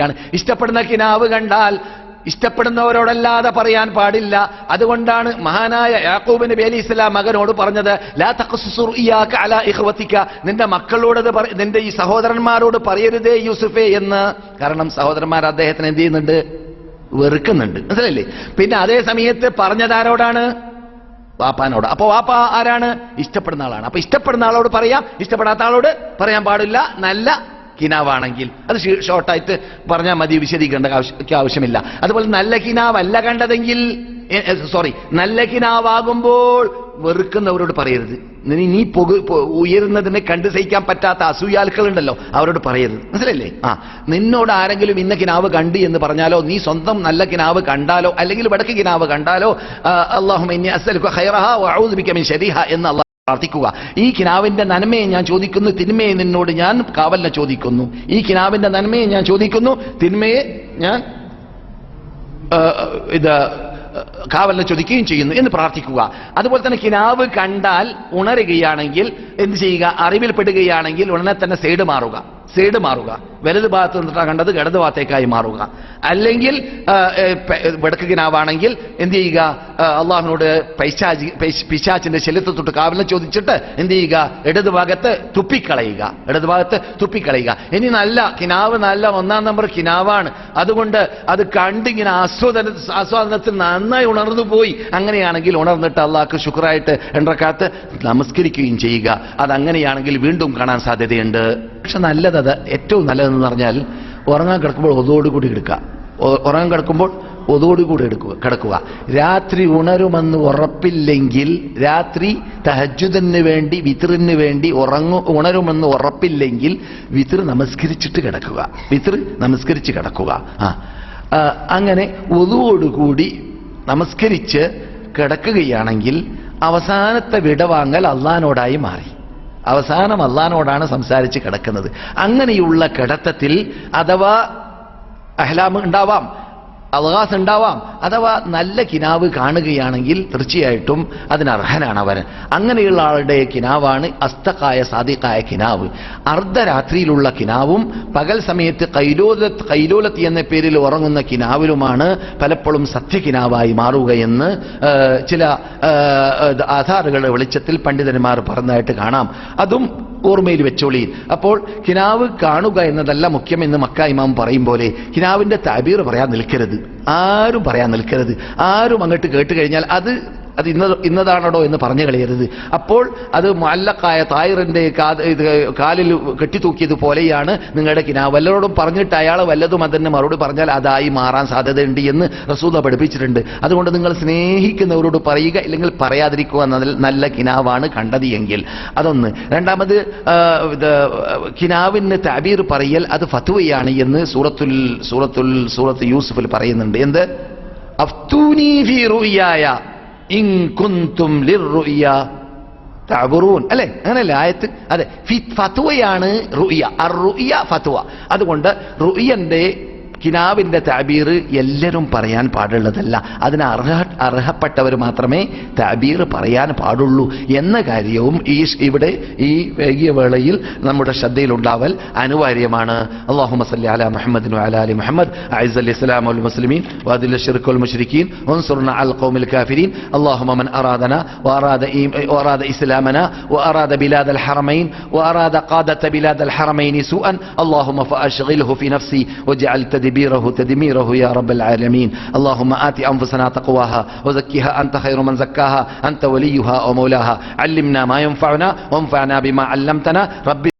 ാണ് ഇഷ്ടപ്പെടുന്ന കിനാവ് കണ്ടാൽ ഇഷ്ടപ്പെടുന്നവരോടല്ലാതെ പറയാൻ പാടില്ല. അതുകൊണ്ടാണ് മഹാനായ യാക്കൂബ് നബി അലി ഇസ്ലാം മകനോട് പറഞ്ഞത് ലാ അലാ ഇഖ്വതിക. നിന്റെ മക്കളോട് നിന്റെ ഈ സഹോദരന്മാരോട് പറയരുതേ യൂസുഫേ എന്ന്. കാരണം സഹോദരന്മാർ അദ്ദേഹത്തിന് എന്ത് ചെയ്യുന്നുണ്ട്? വെറുക്കുന്നുണ്ട്. മനസ്സിലല്ലേ പിന്നെ അതേ സമയത്ത് പറഞ്ഞതാരോടാണ് വാപ്പാനോട്. അപ്പൊ വാപ്പ ആരാണ്? ഇഷ്ടപ്പെടുന്ന ആളാണ്. അപ്പൊ ഇഷ്ടപ്പെടുന്ന ആളോട് പറയാം ഇഷ്ടപ്പെടാത്ത ആളോട് പറയാൻ പാടില്ല. നല്ല കിനാവാണെങ്കിൽ. അത് ഷോർട്ടായിട്ട് പറഞ്ഞാൽ മതി വിശദീകരേണ്ട ആവശ്യമില്ല. അതുപോലെ നല്ല കിനാവല്ല കണ്ടതെങ്കിൽ സോറി നല്ല കിനാവാകുമ്പോൾ വെറുക്കുന്നവരോട് പറയരുത്. നീ നീ പുക ഉയരുന്നതിനെ കണ്ടു സഹിക്കാൻ പറ്റാത്ത അസൂയാൽക്കളുണ്ടല്ലോ അവരോട് പറയരുത്. മനസ്സിലല്ലേ? ആ നിന്നോട് ആരെങ്കിലും ഇന്ന കിനാവ് കണ്ടു എന്ന് പറഞ്ഞാലോ നീ സ്വന്തം നല്ല കിനാവ് കണ്ടാലോ അല്ലെങ്കിൽ വടക്ക് കിനാവ് കണ്ടാലോ അള്ളാഹു എന്ന് അള്ളാഹ് പ്രാർത്ഥിക്കുക. ഈ കിനാവിന്റെ നന്മയെ ഞാൻ ചോദിക്കുന്നു തിന്മയെ നിന്നോട് ഞാൻ കാവല്ല ചോദിക്കുന്നു. ഈ കിനാവിന്റെ നന്മയെ ഞാൻ ചോദിക്കുന്നു തിന്മയെ ഞാൻ ഇത് കാവലിനെ ചോദിക്കുകയും ചെയ്യുന്നു എന്ന് പ്രാർത്ഥിക്കുക. അതുപോലെ തന്നെ കിനാവ് കണ്ടാൽ ഉണരുകയാണെങ്കിൽ എന്ത് ചെയ്യുക? അറിവിൽപ്പെടുകയാണെങ്കിൽ ഉടനെ തന്നെ സൈഡ് മാറുക. സൈഡ് മാറുക. വലത് ഭാഗത്ത് നിന്നിട്ടാണ് കണ്ടത് ഇടത് ഭാഗത്തേക്കായി മാറുക. അല്ലെങ്കിൽ വടക്ക് കിനാവാണെങ്കിൽ എന്ത് ചെയ്യുക? അള്ളാഹുവിനോട് പൈശാചി പിശാച്ചിന്റെ ശല്യത്തെ തൊട്ട് കാവലിനെ ചോദിച്ചിട്ട് എന്ത് ചെയ്യുക? ഇടത് ഭാഗത്ത് തുപ്പിക്കളയുക. ഇടത് ഭാഗത്ത് തുപ്പിക്കളയുക. ഇനി നല്ല കിനാവ് നല്ല ഒന്നാം നമ്പർ കിനാവാണ്. അതുകൊണ്ട് അത് കണ്ടിങ്ങനെ ആസ്വാദന ആസ്വാദനത്തിൽ നന്നായി ഉണർന്നു പോയി. അങ്ങനെയാണെങ്കിൽ ഉണർന്നിട്ട് അള്ളാഹ്ക്ക് ശുക്രായിട്ട് എണ്ണക്കാത്ത് നമസ്കരിക്കുകയും ചെയ്യുക. അതങ്ങനെയാണെങ്കിൽ വീണ്ടും കാണാൻ സാധ്യതയുണ്ട്. പക്ഷെ നല്ലതത് ഏറ്റവും നല്ലതെന്ന് പറഞ്ഞാൽ ഉറങ്ങാൻ കിടക്കുമ്പോൾ ഒതോടുകൂടി എടുക്കുക ഉറങ്ങാൻ കിടക്കുമ്പോൾ ഒതോടുകൂടി എടുക്കുക കിടക്കുക. രാത്രി ഉണരുമെന്ന് ഉറപ്പില്ലെങ്കിൽ രാത്രി തഹജുദിന് വേണ്ടി വിത്രിന് വേണ്ടി ഉറങ്ങു ഉണരുമെന്ന് ഉറപ്പില്ലെങ്കിൽ വിത്ർ നമസ്കരിച്ചിട്ട് കിടക്കുക. വിത്ർ നമസ്കരിച്ച് കിടക്കുക. ആ അങ്ങനെ ഒതുവോടുകൂടി നമസ്കരിച്ച് കിടക്കുകയാണെങ്കിൽ അവസാനത്തെ വിടവാങ്ങൽ അള്ളഹാനോടായി മാറി. അവസാനം അള്ളഹാനോടാണ് സംസാരിച്ച് കിടക്കുന്നത്. അങ്ങനെയുള്ള കിടത്തത്തിൽ അഥവാ അഹ്ലാം ഉണ്ടാവാം. അവകാശം ഉണ്ടാവാം അഥവാ നല്ല കിനാവ് കാണുകയാണെങ്കിൽ തീർച്ചയായിട്ടും അതിനർഹനാണ് അവൻ അങ്ങനെയുള്ള ആളുടെ കിനാവാണ് അസ്തക്കായ സാദിക്കായ കിനാവ് അർദ്ധരാത്രിയിലുള്ള കിനാവും പകൽ സമയത്ത് കൈലോലത്ത് കൈലോലത്ത് എന്ന പേരിൽ ഉറങ്ങുന്ന കിനാവിലുമാണ് പലപ്പോഴും സത്യകിനാവായി മാറുകയെന്ന് ചില ആധാറുകളുടെ വെളിച്ചത്തിൽ പണ്ഡിതന്മാർ പറഞ്ഞതായിട്ട് കാണാം അതും ഓർമ്മയിൽ വെച്ചോളി. അപ്പോൾ കിനാവ് കാണുക എന്നതല്ല മുഖ്യമെന്ന് മക്ക ഇമാം പറയും പോലെ. കിനാവിന്റെ താബീർ പറയാൻ നിൽക്കരുത്. ആരും പറയാൻ നിൽക്കരുത്. ആരും അങ്ങോട്ട് കേട്ട് കഴിഞ്ഞാൽ അത് അത് ഇന്ന ഇന്നതാണോ എന്ന് പറഞ്ഞു കളയരുത്. അപ്പോൾ അത് മല്ലക്കായ തായറിന്റെ കാലിൽ കെട്ടിത്തൂക്കിയതുപോലെയാണ് നിങ്ങളുടെ കിനാവ്. വല്ലവരോടും പറഞ്ഞിട്ട് അയാൾ വല്ലതും അതിന് മറുപടി പറഞ്ഞാൽ അതായി മാറാൻ സാധ്യതയുണ്ട് എന്ന് റസൂദ പഠിപ്പിച്ചിട്ടുണ്ട്. അതുകൊണ്ട് നിങ്ങൾ സ്നേഹിക്കുന്നവരോട് പറയുക ഇല്ലെങ്കിൽ പറയാതിരിക്കുക നല്ല കിനാവാണ് കണ്ടത് എങ്കിൽ. അതൊന്ന്. രണ്ടാമത് കിനാവിന് താബീർ പറയൽ അത് ഫത്വയാണ് എന്ന് സൂറത്തുൽ സൂറത്തുൽ സൂറത്ത് യൂസുഫിൽ പറയുന്നുണ്ട്. എന്ത്? അഫ്തൂനി ഫീ റുയായ. ഇൻ കുന്തും ലിർറുയ തഅബറൂൻ. അല്ലേ? അങ്ങനെയല്ലേ ആയത്ത്? അതെ. ഫത്വയാണ് റുയ അർ റുയ ഫത്വ. അതുകൊണ്ട് റുയന്റെ കിനാവിന്റെ താബീർ എല്ലാവരും പറയാൻ പാടുള്ളതല്ല അതിന് അർഹ അർഹപ്പെട്ടവർ മാത്രമേ താബീർ പറയാൻ പാടുള്ളൂ എന്ന കാര്യവും ഈ ഷ്- ഇവിടെ ഈ വൈകിയ വേളയിൽ നമ്മുടെ ശ്രദ്ധയിലുണ്ടാവൽ അനിവാര്യമാണ് اللهم صل على محمد وعلى ال محمد اعز الاسلام والمسلمين واذل الشرك والمشركين وانصرنا على القوم الكافرين اللهم من ارادنا واراد إيم- واراد اسلامنا واراد بلاد الحرمين واراد قاده بلاد الحرمين سوءا اللهم فاشغله في نفسي واجعل تدبيره تدميره يا رب العالمين. اللهم آت أنفسنا تقواها وزكها أنت خير من زكاها أنت وليها ومولاها. علمنا ما ينفعنا وانفعنا بما علمتنا. رب